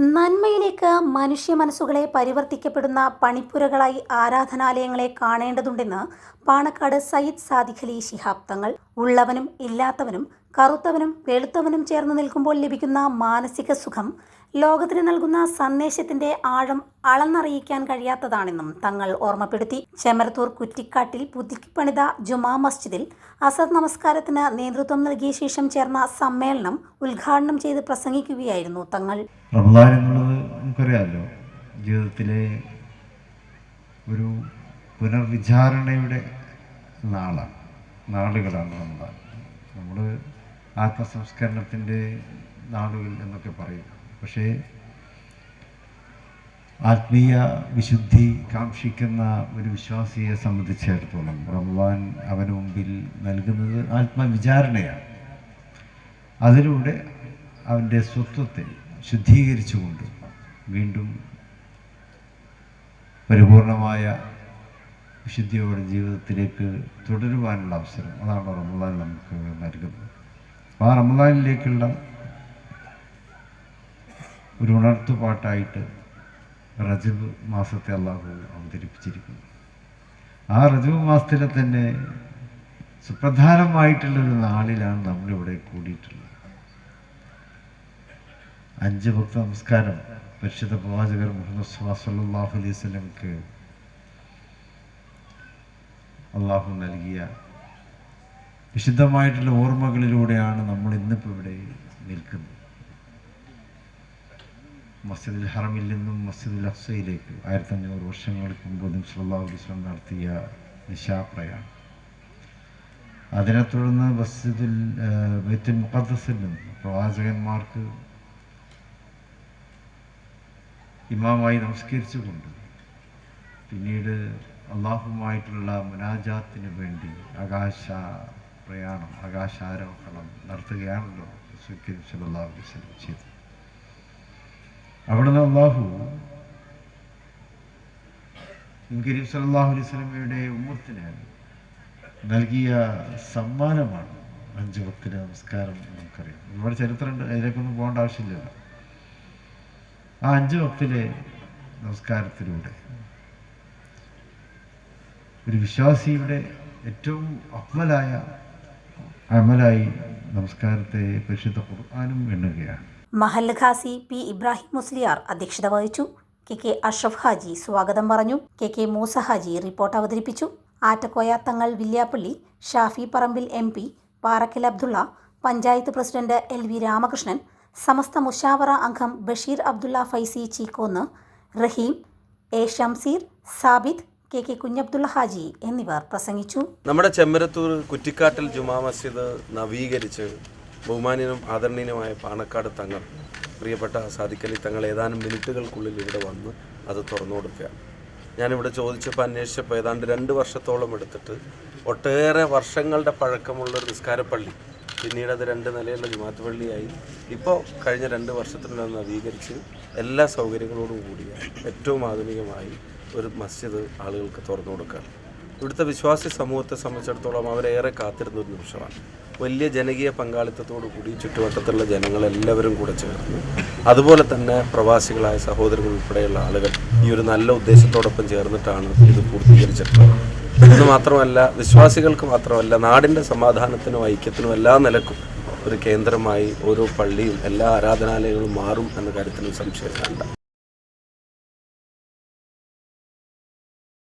നന്മയിലേക്ക് മനുഷ്യ മനസ്സുകളെ പരിവർത്തിക്കപ്പെടുന്ന പണിപ്പുരകളായി ആരാധനാലയങ്ങളെ കാണേണ്ടതുണ്ടെന്ന് പാണക്കാട് സയ്യിദ് സാദിഖലി ശിഹാബ് തങ്ങൾ. ഉള്ളവനും ഇല്ലാത്തവനും കറുത്തവനും വെളുത്തവനും ചേർന്ന് നിൽക്കുമ്പോൾ ലഭിക്കുന്ന മാനസിക സുഖം ലോകത്തിന് നൽകുന്ന സന്ദേശത്തിന്റെ ആഴം അളന്നറിയിക്കാൻ കഴിയാത്തതാണെന്നും തങ്ങൾ ഓർമ്മപ്പെടുത്തി. ചെമരത്തൂർ കുറ്റിക്കാട്ടിൽ പുതുക്കിപ്പണിത ജുമാ മസ്ജിദിൽ അസർ നമസ്കാരത്തിന് നേതൃത്വം നൽകിയ ശേഷം ചേർന്ന സമ്മേളനം ഉദ്ഘാടനം ചെയ്ത് പ്രസംഗിക്കുകയായിരുന്നു തങ്ങൾ. നമുക്കറിയാമല്ലോ ജീവിതത്തിലെ ഒരു പുനർവിചാരണയുടെ നാളാണ് നാളുകളാണ് റമദാൻ. നമ്മൾ ആത്മസംസ്കരണത്തിന്റെ നാളുകൾ എന്നൊക്കെ പറയും. പക്ഷേ ആത്മീയ വിശുദ്ധി കാക്ഷിക്കുന്ന ഒരു വിശ്വാസിയെ സംബന്ധിച്ചിടത്തോളം ബ്രഹ്മാൻ അവന് മുമ്പിൽ നൽകുന്നത് ആത്മവിചാരണയാണ്. അതിലൂടെ അവന്റെ സ്വത്വത്തെ ശുദ്ധീകരിച്ചുകൊണ്ട് വീണ്ടും പരിപൂർണമായ വിശുദ്ധിയോടെ ജീവിതത്തിലേക്ക് തുടരുവാനുള്ള അവസരം അതാണ് റമദാൻ നമുക്ക് നൽകുന്നത്. ആ റമദാനിലേക്കുള്ള ഒരു ഉണർത്തുപാട്ടായിട്ട് റജബ് മാസത്തെ അള്ളാഹു അവതരിപ്പിച്ചിരിക്കുന്നു. ആ റജബ് മാസത്തിലെ തന്നെ സുപ്രധാനമായിട്ടുള്ളൊരു നാളിലാണ് നമ്മളിവിടെ കൂടിയിട്ടുള്ളത്. അഞ്ച് ഭക്ത നമസ്കാരം പരിശുദ്ധ പ്രവാചകർ മുഹമ്മദ് സല്ലാഹു അലൈഹി സ്വലംക്ക് അള്ളാഹു നൽകിയ വിശുദ്ധമായിട്ടുള്ള ഓർമ്മകളിലൂടെയാണ് നമ്മൾ ഇന്നിപ്പോൾ ഇവിടെ നിൽക്കുന്നത്. മസ്ജിദുൽ ഹറമിൽ നിന്നും മസ്ജിദുൽ അഫ്സയിലേക്ക് ആയിരത്തി അഞ്ഞൂറ് വർഷങ്ങൾക്ക് മുമ്പ് അലൈഹി വസല്ലം നടത്തിയ നിശാപ്രയാണ് അതിനെ തുടർന്ന് മസ്ജിദുൽ ബൈത്തുൽ മുഖദ്ദസിൽ നിന്ന് പ്രവാചകന്മാർക്ക് ഇമാമായി നമസ്കരിച്ചുകൊണ്ട് പിന്നീട് അള്ളാഹുമായിട്ടുള്ള മുനാജാത്തിന് വേണ്ടി ആകാശ പ്രയാണം ആകാശാരോഹണം നടത്തുകയാണല്ലോ വസല്ലം ചെയ്തത്. അവിടുന്ന് അള്ളാഹു കരീം സല്ലല്ലാഹു അലൈഹി സ്വലമയുടെ ഉമ്മത്തിന് നൽകിയ സമ്മാനമാണ് അഞ്ച് ഭക്തിന് നമസ്കാരം നമുക്കറിയാം. ഒരുപാട് ചരിത്രമുണ്ട് അതിലേക്കൊന്നും പോകേണ്ട ആവശ്യമില്ലല്ലോ. ആ അഞ്ച് ഭക്തിലെ നമസ്കാരത്തിലൂടെ ഒരു വിശ്വാസിയുടെ ഏറ്റവും അക്മലായ അമലായി നമസ്കാരത്തെ പരിശുദ്ധ ഖുർആാനും എണ്ണുകയാണ്. മഹല്ല ഖാസി പി ഇബ്രാഹിം മുസ്ലിയാർ അധ്യക്ഷത വഹിച്ചു. കെ കെ അഷ്റഫ് ഹാജി സ്വാഗതം പറഞ്ഞു. K K Moosa Haji report അവതരിപ്പിച്ചു. Attakoya Thangal Villiappally Shafi Parambil M P Parakkal Abdulla panchayat president L V Ramakrishnan Samastha Mushavara അംഗം Basheer Abdulla Faizi Cheekkonnu Raheem A Shamseer Sabid K K Kunhabdulla Haji എന്നിവർ പ്രസംഗിച്ചു. നമ്മുടെ ചെമ്മരത്തൂർ കുറ്റിക്കാട്ടിൽ ജുമാ മസ്ജിദ് നവീകരിച്ച് ബഹുമാനീയനും ആദരണീയനുമായ പാണക്കാട് തങ്ങൾ പ്രിയപ്പെട്ട സാദിക്കലി തങ്ങൾ ഏതാനും മിനിറ്റുകൾക്കുള്ളിൽ ഇവിടെ വന്ന് അത് തുറന്നു കൊടുക്കുകയാണ്. ഞാനിവിടെ ചോദിച്ചപ്പോൾ അന്വേഷിച്ചപ്പോൾ ഏതാണ്ട് രണ്ട് വർഷത്തോളം എടുത്തിട്ട് ഒട്ടേറെ വർഷങ്ങളുടെ പഴക്കമുള്ള ഒരു നിസ്കാരപ്പള്ളി പിന്നീട് അത് രണ്ട് നിലയുള്ള ജുമാത്ത് പള്ളിയായി. ഇപ്പോൾ കഴിഞ്ഞ രണ്ട് വർഷത്തിനുള്ളിൽ നവീകരിച്ച് എല്ലാ സൗകര്യങ്ങളോടും കൂടിയ ഏറ്റവും ആധുനികമായി ഒരു മസ്ജിദ് ആളുകൾക്ക് തുറന്നു കൊടുക്കുക ഇവിടുത്തെ വിശ്വാസി സമൂഹത്തെ സംബന്ധിച്ചിടത്തോളം അവരേറെ കാത്തിരുന്ന ഒരു നിമിഷമാണ്. വലിയ ജനകീയ പങ്കാളിത്തത്തോടു കൂടി ചുറ്റുവട്ടത്തുള്ള ജനങ്ങളെല്ലാവരും കൂടെ ചേർന്ന് അതുപോലെ തന്നെ പ്രവാസികളായ സഹോദരങ്ങൾ ഉൾപ്പെടെയുള്ള ആളുകൾ ഈ ഒരു നല്ല ഉദ്ദേശത്തോടൊപ്പം ചേർന്നിട്ടാണ് ഇത് പൂർത്തീകരിച്ചിട്ടുള്ളത്. ഇത് മാത്രമല്ല വിശ്വാസികൾക്ക് മാത്രമല്ല നാടിന്റെ സമാധാനത്തിനും ഐക്യത്തിനും എല്ലാ നിലക്കും ഒരു കേന്ദ്രമായി ഓരോ പള്ളിയും എല്ലാ ആരാധനാലയങ്ങളും മാറും എന്ന കാര്യത്തിലും സംശയം വേണ്ട.